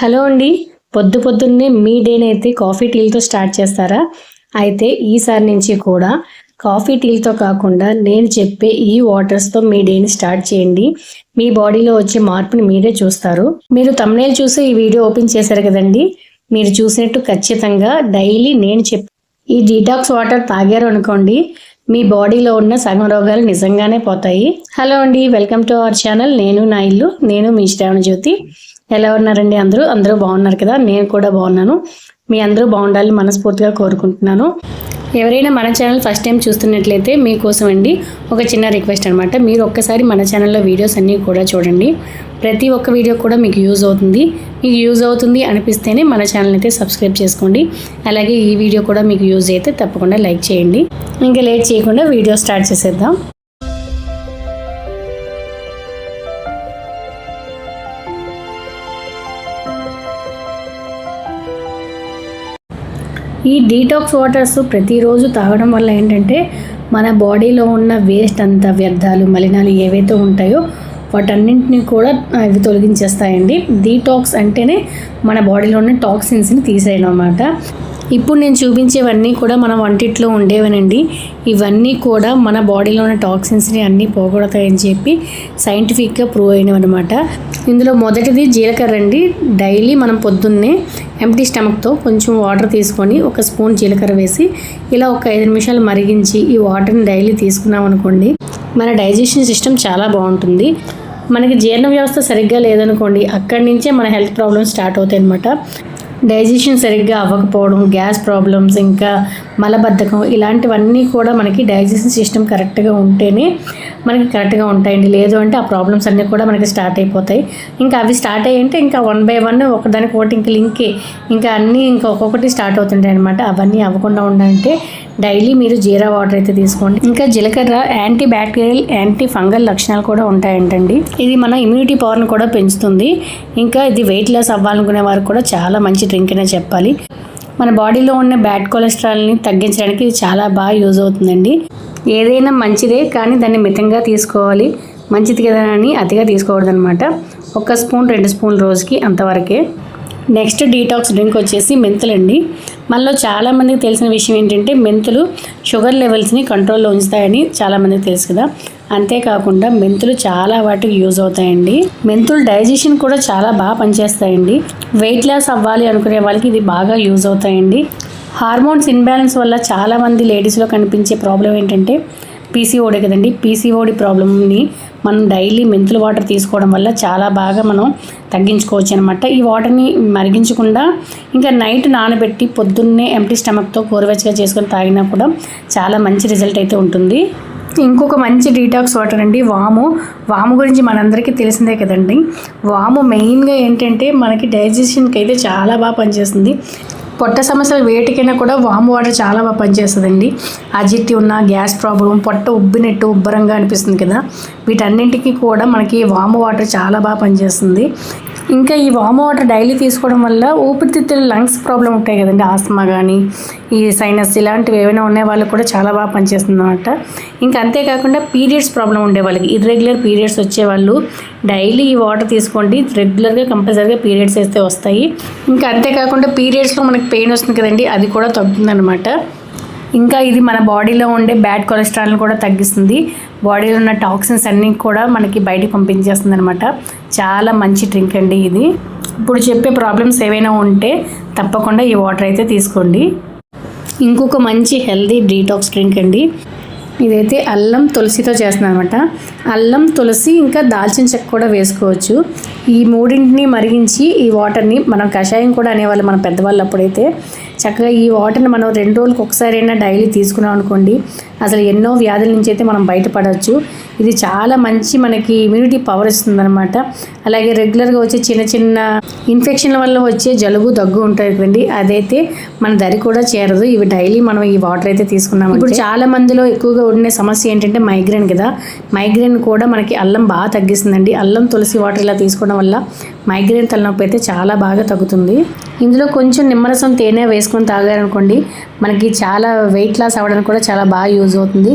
Hello అండి. పొద్దు పొద్దున్నే మీ డేనైతే కాఫీ టీలతో స్టార్ట్ చేస్తారా? అయితే ఈసారి నుంచి కూడా కాఫీ టీలతో కాకుండా నేను చెప్పే ఈ వాటర్స్తో మీ డేని స్టార్ట్ చేయండి. మీ బాడీలో వచ్చే మార్పుని మీరే చూస్తారు. మీరు తమ్నేల్ చూసి ఈ వీడియో ఓపెన్ చేశారు కదండి. మీరు చూసినట్టు ఖచ్చితంగా డైలీ నేను చెప్ ఈ డీటాక్స్ వాటర్ తాగారు అనుకోండి. మీ బాడీలో ఉన్న సగం రోగాలు నిజంగానే పోతాయి. హలో అండి. వెల్కమ్ టు అవర్ ఛానల్ నేను నా ఇల్లు. నేను మీ శ్రావణ జ్యోతి ఎలా ఉన్నారండి అందరూ? అందరూ బాగున్నారు కదా? నేను కూడా బాగున్నాను. మీ అందరూ బాగుండాలని మనస్ఫూర్తిగా కోరుకుంటున్నాను. ఎవరైనా మన ఛానల్ ఫస్ట్ టైం చూస్తున్నట్లయితే మీకోసం అండి ఒక చిన్న రిక్వెస్ట్ అనమాట మీరు ఒక్కసారి మన ఛానల్లో వీడియోస్ అన్నీ కూడా చూడండి. ప్రతి ఒక్క వీడియో కూడా మీకు యూజ్ అవుతుంది. మీకు యూజ్ అవుతుంది అనిపిస్తేనే మన ఛానల్ అయితే సబ్స్క్రైబ్ చేసుకోండి. అలాగే ఈ వీడియో కూడా మీకు యూజ్ అయితే తప్పకుండా లైక్ చేయండి. ఇంకా లేట్ చేయకుండా వీడియో స్టార్ట్ చేసేద్దాం. ఈ డీటాక్స్ వాటర్స్ ప్రతిరోజు తాగడం వల్ల ఏంటంటే మన బాడీలో ఉన్న వేస్ట్ అంతా వ్యర్థాలు మలినాలు ఏవైతే ఉంటాయో వాటన్నింటినీ కూడా ఇవి తొలగించేస్తాయండి. డీటాక్స్ అంటేనే మన బాడీలో ఉన్న టాక్సిన్స్ని తీసేయడం అన్నమాట ఇప్పుడు నేను చూపించేవన్నీ కూడా మన వంటిట్లో ఉండేవనండి. ఇవన్నీ కూడా మన బాడీలో ఉన్న టాక్సిన్స్ని అన్నీ పోగొడతాయని చెప్పి సైంటిఫిక్గా ప్రూవ్ అయినవి అనమాట ఇందులో మొదటిది జీలకర్ర అండి. డైలీ మనం పొద్దున్నే ఎంటీ స్టమక్తో కొంచెం వాటర్ తీసుకొని ఒక స్పూన్ జీలకర్ర వేసి ఇలా ఒక ఐదు నిమిషాలు మరిగించి ఈ వాటర్ని డైలీ తీసుకున్నాం అనుకోండి మన డైజెషన్ సిస్టమ్ చాలా బాగుంటుంది. మనకి జీర్ణ వ్యవస్థ సరిగ్గా లేదనుకోండి అక్కడి నుంచే మన హెల్త్ ప్రాబ్లమ్స్ స్టార్ట్ అవుతాయి అనమాట డైజెషన్ సరిగ్గా అవ్వకపోవడం గ్యాస్ ప్రాబ్లమ్స్ ఇంకా మలబద్ధకం ఇలాంటివన్నీ కూడా మనకి డైజెషన్ సిస్టమ్ కరెక్ట్గా ఉంటేనే మనకి కరెక్ట్గా ఉంటాయండి. లేదు అంటే ఆ ప్రాబ్లమ్స్ అన్నీ కూడా మనకి స్టార్ట్ అయిపోతాయి. ఇంకా అవి స్టార్ట్ అయ్యంటే ఇంకా వన్ బై వన్ ఒకదానికి ఒకటి ఇంక లింకే. ఇంకా అన్నీ ఇంకా ఒక్కొక్కటి స్టార్ట్ అవుతుంటాయి అనమాట అవన్నీ అవ్వకుండా ఉండాలంటే డైలీ మీరు జీరా వాటర్ అయితే తీసుకోండి. ఇంకా జీలకర్ర యాంటీ బ్యాక్టీరియల్ యాంటీ ఫంగల్ లక్షణాలు కూడా ఉంటాయంటండి. ఇది మన ఇమ్యూనిటీ పవర్ని కూడా పెంచుతుంది. ఇంకా ఇది వెయిట్ లాస్ అవ్వాలనుకునే వారికి కూడా చాలా మంచి డ్రింక్ అనే చెప్పాలి. మన బాడీలో ఉన్న బ్యాడ్ కొలెస్ట్రాల్ని తగ్గించడానికి ఇది చాలా బాగా యూజ్ అవుతుందండి. ఏదైనా మంచిదే కానీ దాన్ని మితంగా తీసుకోవాలి. మంచిది కదా అని అతిగా తీసుకోకూడదు అనమాట ఒక స్పూన్ రెండు స్పూన్ రోజుకి అంతవరకే. నెక్స్ట్ డీటాక్స్ డ్రింక్ వచ్చేసి మెంతులండి మనలో చాలామందికి తెలిసిన విషయం ఏంటంటే మెంతులు షుగర్ లెవెల్స్ని కంట్రోల్లో ఉంచుతాయని చాలామందికి తెలుసు కదా. అంతేకాకుండా మెంతులు చాలా వాటికి యూజ్ అవుతాయండి. మెంతులు డైజెషన్ కూడా చాలా బాగా పనిచేస్తాయండి. వెయిట్ లాస్ అవ్వాలి అనుకునే వాళ్ళకి ఇది బాగా యూజ్ అవుతాయండి. హార్మోన్స్ ఇన్బ్యాలెన్స్ వల్ల చాలామంది లేడీస్లో కనిపించే ప్రాబ్లం ఏంటంటే పీసీఓడి కదండి. పీసీఓడి ప్రాబ్లమ్ని మనం డైలీ మెంతుల వాటర్ తీసుకోవడం వల్ల చాలా బాగా మనం తగ్గించుకోవచ్చు అనమాట ఈ వాటర్ని మరిగించకుండా ఇంకా నైట్ నానబెట్టి పొద్దున్నే ఎంటీ స్టమక్తో కూరవెచ్చగా చేసుకొని తాగినా కూడా చాలా మంచి రిజల్ట్ అయితే ఉంటుంది. ఇంకొక మంచి డీటాక్స్ వాటర్ అండి వాము. వాము గురించి మనందరికీ తెలిసిందే కదండి. వాము మెయిన్గా ఏంటంటే మనకి డైజెషన్కి అయితే చాలా బాగా పనిచేస్తుంది. పొట్ట సమస్యలు వేటికైనా కూడా వాము వాటర్ చాలా బాగా పనిచేస్తుందండి. అజిట్టి ఉన్న గ్యాస్ ప్రాబ్లం పొట్ట ఉబ్బినట్టు ఉబ్బరంగా అనిపిస్తుంది కదా. వీటన్నింటికి కూడా మనకి వాము వాటర్ చాలా బాగా పనిచేస్తుంది. ఇంకా ఈ వామ్ వాటర్ డైలీ తీసుకోవడం వల్ల ఊపిరితిత్తులు లంగ్స్ ప్రాబ్లం ఉంటాయి కదండి ఆస్మా కానీ ఈ సైనస్ ఇలాంటివి ఏమైనా ఉన్న వాళ్ళకి కూడా చాలా బాగా పనిచేస్తుంది అనమాట ఇంకా అంతేకాకుండా పీరియడ్స్ ప్రాబ్లం ఉండే వాళ్ళకి ఇర్రెగ్యులర్ పీరియడ్స్ వచ్చే వాళ్ళు డైలీ ఈ వాటర్ తీసుకోండి రెగ్యులర్గా కంపల్సరీగా పీరియడ్స్ వేస్తే వస్తాయి. ఇంకా అంతేకాకుండా పీరియడ్స్లో మనకి పెయిన్ వస్తుంది కదండి అది కూడా తగ్గుతుందన్నమాట. ఇంకా ఇది మన బాడీలో ఉండే బ్యాడ్ కొలెస్ట్రాల్ని కూడా తగ్గిస్తుంది. బాడీలో ఉన్న టాక్సిన్స్ అన్నీ కూడా మనకి బయటికి పంపించేస్తుంది అనమాట చాలా మంచి డ్రింక్ అండి ఇది. ఇప్పుడు చెప్పే ప్రాబ్లమ్స్ ఏవైనా ఉంటే తప్పకుండా ఈ వాటర్ అయితే తీసుకోండి. ఇంకొక మంచి హెల్దీ డీటాక్స్ డ్రింక్ అండి. ఇదైతే అల్లం తులసితో చేస్తున్నాను అనమాట అల్లం తులసి ఇంకా దాల్చిన చెక్క కూడా వేసుకోవచ్చు. ఈ మూడింటిని మరిగించి ఈ వాటర్ని మనం కషాయం కూడా అనేవాళ్ళు మన పెద్దవాళ్ళు అప్పుడైతే. చక్కగా ఈ వాటర్ని మనం రెండు రోజులకు ఒకసారైనా డైలీ తీసుకున్నాం అనుకోండి అసలు ఎన్నో వ్యాధుల నుంచి అయితే మనం బయటపడవచ్చు. ఇది చాలా మంచి మనకి ఇమ్యూనిటీ పవర్ ఇస్తుంది అనమాట అలాగే రెగ్యులర్గా వచ్చే చిన్న చిన్న ఇన్ఫెక్షన్ల వల్ల వచ్చే జలుబు దగ్గు ఉంటుంది కదండి అదైతే మన దరి కూడా చేరదు. ఇవి డైలీ మనం ఈ వాటర్ అయితే తీసుకున్నాం ఇప్పుడు చాలా మందిలో ఎక్కువగా ఉండే సమస్య ఏంటంటే మైగ్రేన్ కదా. మైగ్రేన్ కూడా మనకి అల్లం బాగా తగ్గిస్తుందండి. అల్లం తులసి వాటర్ ఇలా తీసుకోవడం వల్ల మైగ్రేన్ తలనొప్పి అయితే చాలా బాగా తగ్గుతుంది. ఇందులో కొంచెం నిమ్మరసం తేనె వేసుకొని తాగారనుకోండి మనకి చాలా వెయిట్ లాస్ అవ్వడానికి కూడా చాలా బాగా యూజ్ అవుతుంది.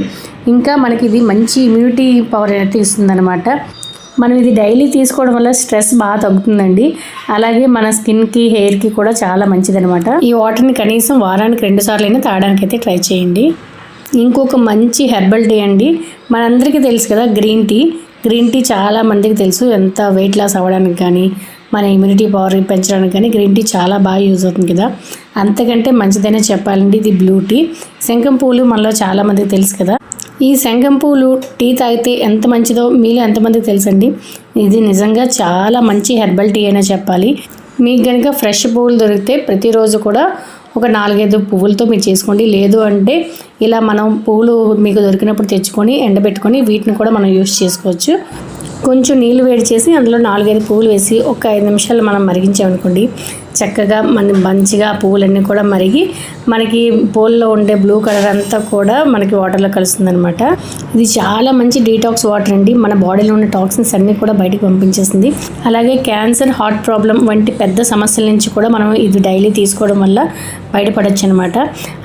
ఇంకా మనకి ఇది మంచి ఇమ్యూనిటీ పవర్ అయితే ఇస్తుందన్నమాట మనం ఇది డైలీ తీసుకోవడం వల్ల స్ట్రెస్ బాగా తగ్గుతుందండి. అలాగే మన స్కిన్కి హెయిర్కి కూడా చాలా మంచిదనమాట ఈ వాటర్ని కనీసం వారానికి రెండు సార్లు అయినా తాగడానికి అయితే ట్రై చేయండి. ఇంకొక మంచి హెర్బల్ టీ అండి. మనందరికీ తెలుసు కదా గ్రీన్ టీ గ్రీన్ టీ చాలా మందికి తెలుసు ఎంత వెయిట్ లాస్ అవ్వడానికి కానీ మన ఇమ్యూనిటీ పవర్ పెంచడానికి కానీ గ్రీన్ టీ చాలా బాగా యూజ్ అవుతుంది కదా. అంతకంటే మంచిదనే చెప్పాలండి ఇది బ్లూ టీ శంఖం పూలు మనలో చాలామందికి తెలుసు కదా. ఈ శంఖం పూలు టీ తాగితే ఎంత మంచిదో మీలో ఎంతమందికి తెలుసండి? ఇది నిజంగా చాలా మంచి హెర్బల్ టీ అయినా చెప్పాలి. మీకు కనుక ఫ్రెష్ పువ్వులు దొరికితే ప్రతిరోజు కూడా ఒక నాలుగైదు పువ్వులతో మీరు చేసుకోండి. లేదు అంటే ఇలా మనం పువ్వులు మీకు దొరికినప్పుడు తెచ్చుకొని ఎండబెట్టుకొని వీటిని కూడా మనం యూస్ చేసుకోవచ్చు. కొంచెం నీళ్ళు వేడి చేసి అందులో నాలుగైదు పువ్వులు వేసి ఒక ఐదు నిమిషాలు మనం మరిగించామనుకోండి చక్కగా మన మంచిగా పువ్వులన్నీ కూడా మరిగి మనకి పూల్లో ఉండే బ్లూ కలర్ అంతా కూడా మనకి వాటర్లో కలుస్తుంది అనమాట ఇది చాలా మంచి డీటాక్స్ వాటర్ అండి. మన బాడీలో ఉన్న టాక్సిన్స్ అన్నీ కూడా బయటకు పంపించేస్తుంది. అలాగే క్యాన్సర్ హార్ట్ ప్రాబ్లం వంటి పెద్ద సమస్యల నుంచి కూడా మనం ఇది డైలీ తీసుకోవడం వల్ల బయటపడచ్చు అనమాట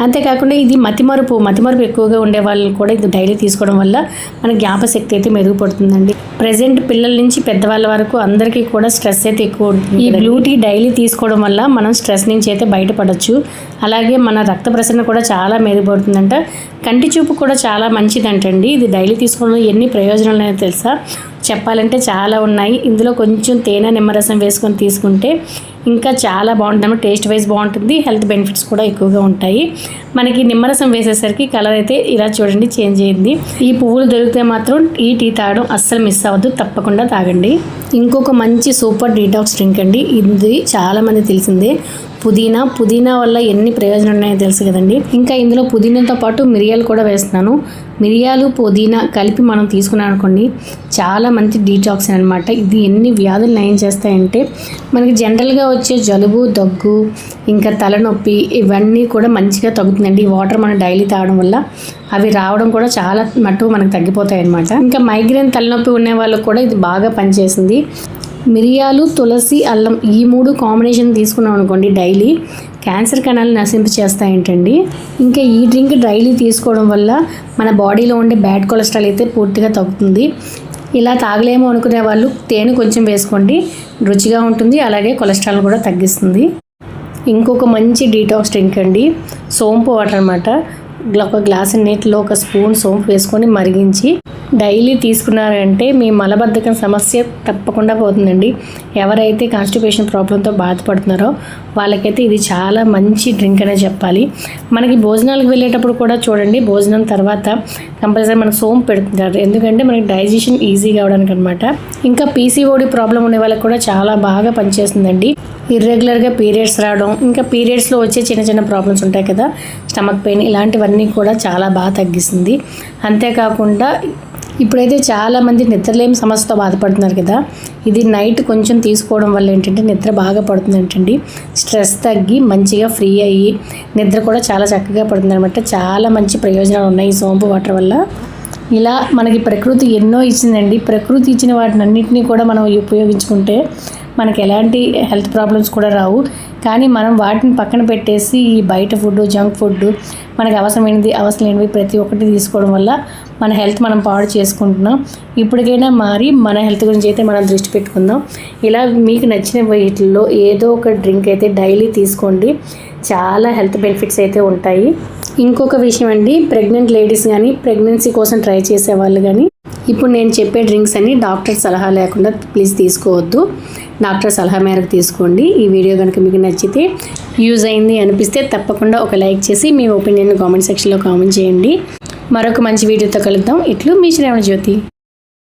అంతేకాకుండా ఇది మతిమరుపు మతిమరుపు ఎక్కువగా ఉండే వాళ్ళు కూడా ఇది డైలీ తీసుకోవడం వల్ల మన జ్ఞాపశక్తి అయితే మెరుగుపడుతుందండి. ప్రజెంట్ పిల్లల నుంచి పెద్దవాళ్ళ వరకు అందరికీ కూడా స్ట్రెస్ అయితే ఎక్కువ ఉంటుంది. ఈ బ్లూ టీ డైలీ తీసుకోవడం వల్ల మనం స్ట్రెస్ నుంచి అయితే బయటపడవచ్చు అలాగే మన రక్త ప్రసరణ కూడా చాలా మెరుగుపడుతుందంట. కంటి చూపు కూడా చాలా మంచిదంటండి. ఇది డైలీ తీసుకోవడం ఎన్ని ప్రయోజనాలు ఉన్నాయో తెలుసా? చెప్పాలంటే చాలా ఉన్నాయి. ఇందులో కొంచెం తేనె నిమ్మరసం వేసుకొని తీసుకుంటే ఇంకా చాలా బాగుంటుంది టేస్ట్ వైజ్ బాగుంటుంది. హెల్త్ బెనిఫిట్స్ కూడా ఎక్కువగా ఉంటాయి. మనకి నిమ్మరసం వేసేసరికి కలర్ అయితే ఇలా చూడండి చేంజ్ అయింది. ఈ పువ్వులు దొరికితే మాత్రం ఈ టీ తాగడం అస్సలు మిస్ అవ్వద్దు. తప్పకుండా తాగండి. ఇంకొక మంచి సూపర్ డీటాక్స్ డ్రింక్ అండి. ఇది చాలామంది తెలిసిందే. పుదీనా. పుదీనా వల్ల ఎన్ని ప్రయోజనాలు ఉన్నాయో తెలుసు కదండి. ఇంకా ఇందులో పుదీనాతో పాటు మిరియాలు కూడా వేస్తున్నాను. మిరియాలు పుదీనా కలిపి మనం తీసుకున్నాం అనుకోండి చాలా మంచి డీటాక్స్ అనమాట ఇది ఎన్ని వ్యాధులు నయం చేస్తాయంటే మనకి జనరల్గా వచ్చే జలుబు దగ్గు ఇంకా తలనొప్పి ఇవన్నీ కూడా మంచిగా తగ్గుతుందండి. ఈ వాటర్ మనం డైలీ తాగడం వల్ల అవి రావడం కూడా చాలా మట్టుకు మనకు తగ్గిపోతాయి అనమాట ఇంకా మైగ్రేన్ తలనొప్పి ఉన్న వాళ్ళకు కూడా ఇది బాగా పనిచేసింది. మిరియాలు తులసి అల్లం ఈ మూడు కాంబినేషన్ తీసుకున్నాం అనుకోండి డైలీ. క్యాన్సర్ కణాలు నశింపు చేస్తాయంటండి. ఇంకా ఈ డ్రింక్ డైలీ తీసుకోవడం వల్ల మన బాడీలో ఉండే బ్యాడ్ కొలెస్ట్రాల్ అయితే పూర్తిగా తగ్గుతుంది. ఇలా తాగలేమో అనుకునే వాళ్ళు తేనె కొంచెం వేసుకోండి. రుచిగా ఉంటుంది అలాగే కొలెస్ట్రాల్ కూడా తగ్గిస్తుంది. ఇంకొక మంచి డీటాక్స్ డ్రింక్ అండి. సోంపు వాటర్ అనమాట ఒక గ్లాస్ నీటిలో ఒక స్పూన్ సోంపు వేసుకొని మరిగించి డైలీ తీసుకున్నారంటే మీ మలబద్ధకం సమస్య తప్పకుండా పోతుందండి. ఎవరైతే కాన్స్టిపేషన్ ప్రాబ్లంతో బాధపడుతున్నారో వాళ్ళకైతే ఇది చాలా మంచి డ్రింక్ అనే చెప్పాలి. మనకి భోజనాలకు వెళ్ళేటప్పుడు కూడా చూడండి భోజనం తర్వాత కంపల్సరీ మనకు సోంపు పెడుతుంటారు. ఎందుకంటే మనకి డైజెషన్ ఈజీగా కావడానికి అనమాట ఇంకా పీసీఓడి ప్రాబ్లం ఉండే వాళ్ళకి కూడా చాలా బాగా పనిచేస్తుందండి. ఇర్రెగ్యులర్గా పీరియడ్స్ రావడం ఇంకా పీరియడ్స్లో వచ్చే చిన్న చిన్న ప్రాబ్లమ్స్ ఉంటాయి కదా స్టమక్ పెయిన్ ఇలాంటివన్నీ కూడా చాలా బాగా తగ్గిస్తుంది. అంతేకాకుండా ఇప్పుడైతే చాలామంది నిద్రలేని సమస్యతో బాధపడుతున్నారు కదా. ఇది నైట్ కొంచెం తీసుకోవడం వల్ల ఏంటంటే నిద్ర బాగా పడుతుంది ఏంటండి స్ట్రెస్ తగ్గి మంచిగా ఫ్రీ అయ్యి నిద్ర కూడా చాలా చక్కగా పడుతుంది అనమాట చాలా మంచి ప్రయోజనాలు ఉన్నాయి ఈ సోంపు వాటర్ వల్ల. ఇలా మనకి ప్రకృతి ఎన్నో ఇచ్చిందండి. ప్రకృతి ఇచ్చిన వాటిని అన్నింటినీ కూడా మనం ఉపయోగించుకుంటే మనకి ఎలాంటి హెల్త్ ప్రాబ్లమ్స్ కూడా రావు. కానీ మనం వాటిని పక్కన పెట్టేసి ఈ బయట ఫుడ్ జంక్ ఫుడ్ మనకి అవసరమైనది అవసరం లేనివి ప్రతి ఒక్కటి తీసుకోవడం వల్ల మన హెల్త్ మనం పాడు చేసుకుంటున్నాం. ఇప్పటికైనా మారి మన హెల్త్ గురించి అయితే మనం దృష్టి పెట్టుకుందాం. ఇలా మీకు నచ్చిన వీటిల్లో ఏదో ఒక డ్రింక్ అయితే డైలీ తీసుకోండి. చాలా హెల్త్ బెనిఫిట్స్ అయితే ఉంటాయి. ఇంకొక విషయం అండి ప్రెగ్నెంట్ లేడీస్ కానీ ప్రెగ్నెన్సీ కోసం ట్రై చేసే వాళ్ళు కానీ ఇప్పుడు నేను చెప్పే డ్రింక్స్ అన్ని డాక్టర్ సలహా లేకుండా ప్లీజ్ తీసుకోవద్దు. డాక్టర్ సలహా మేరకు తీసుకోండి. ఈ వీడియో కనుక మీకు నచ్చితే యూజ్ అయింది అనిపిస్తే తప్పకుండా ఒక లైక్ చేసి మీ ఒపీనియన్ కామెంట్ సెక్షన్లో కామెంట్ చేయండి. మరొక మంచి వీడియోతో కలుద్దాం. ఇట్లు మీ శ్రావణ జ్యోతి